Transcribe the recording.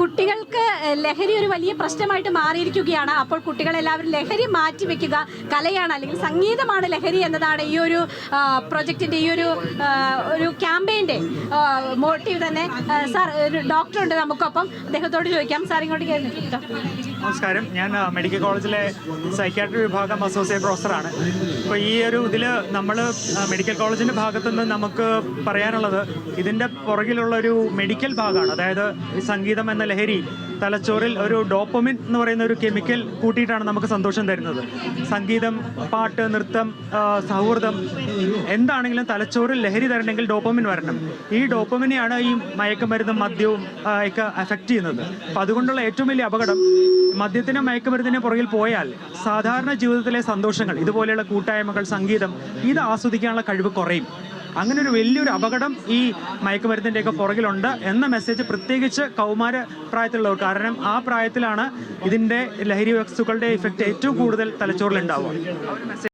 കുട്ടികൾക്ക് ലഹരി ഒരു വലിയ പ്രശ്നമായിട്ട് മാറിയിരിക്കുകയാണ്. അപ്പോൾ കുട്ടികളെല്ലാവരും ലഹരി മാറ്റി വെക്കുക കലയാണ് അല്ലെങ്കിൽ സംഗീതമാണ് ലഹരി എന്നതാണ് ഈ ഒരു പ്രൊജക്ടിന്റെ ഈ ഒരു ഒരു ക്യാമ്പയിന്റെ മോട്ടീവ് തന്നെ. സാർ ഒരു ഡോക്ടറുണ്ട് നമുക്കൊപ്പം. അദ്ദേഹത്തോട് ചോദിക്കാം. സാർ ഇങ്ങോട്ട് കയറി. നമസ്കാരം. ഞാൻ മെഡിക്കൽ കോളേജിലെ സൈക്യാട്രി വിഭാഗം അസോസിയേറ്റ് പ്രൊഫസറാണ്. അപ്പോൾ ഈ ഒരു ഇതിൽ നമ്മൾ മെഡിക്കൽ കോളേജിന്റെ ഭാഗത്തുനിന്ന് നമുക്ക് പറയാനുള്ളത് ഇതിന്റെ പുറകിലുള്ള ഒരു മെഡിക്കൽ ഭാഗമാണ് അതായത് സംഗീതം എന്ന ലഹരി തലച്ചോറിൽ ഒരു ഡോപ്പമിൻ എന്ന് പറയുന്ന ഒരു കെമിക്കൽ കൂട്ടിയിട്ടാണ് നമുക്ക് സന്തോഷം തരുന്നത്. സംഗീതം പാട്ട് നൃത്തം സൗഹൃദം എന്താണെങ്കിലും തലച്ചോറിൽ ലഹരി തരണമെങ്കിൽ ഡോപ്പമിൻ വരണം. ഈ ഡോപ്പമിനെയാണ് ഈ മയക്കുമരുന്നും മദ്യവും ഒക്കെ അഫക്റ്റ് ചെയ്യുന്നത്. അപ്പം അതുകൊണ്ടുള്ള ഏറ്റവും വലിയ അപകടം മദ്യത്തിനും മയക്കുമരുന്നിനും പുറകിൽ പോയാൽ സാധാരണ ജീവിതത്തിലെ സന്തോഷങ്ങൾ ഇതുപോലെയുള്ള കൂട്ടായ്മകൾ സംഗീതം ഇത് ആസ്വദിക്കാനുള്ള കഴിവ് കുറയും. അങ്ങനെ ഒരു വലിയൊരു അപകടം ഈ മയക്കുമരുന്നിന്റെയൊക്കെ പുറകിലുണ്ട് എന്ന മെസ്സേജ് പ്രത്യേകിച്ച് കൗമാര പ്രായത്തിലുള്ളവർ. കാരണം ആ പ്രായത്തിലാണ് ഇതിന്റെ ലഹരി വസ്തുക്കളുടെ ഇഫക്റ്റ് ഏറ്റവും കൂടുതൽ തലച്ചോറിൽ ഉണ്ടാവുക.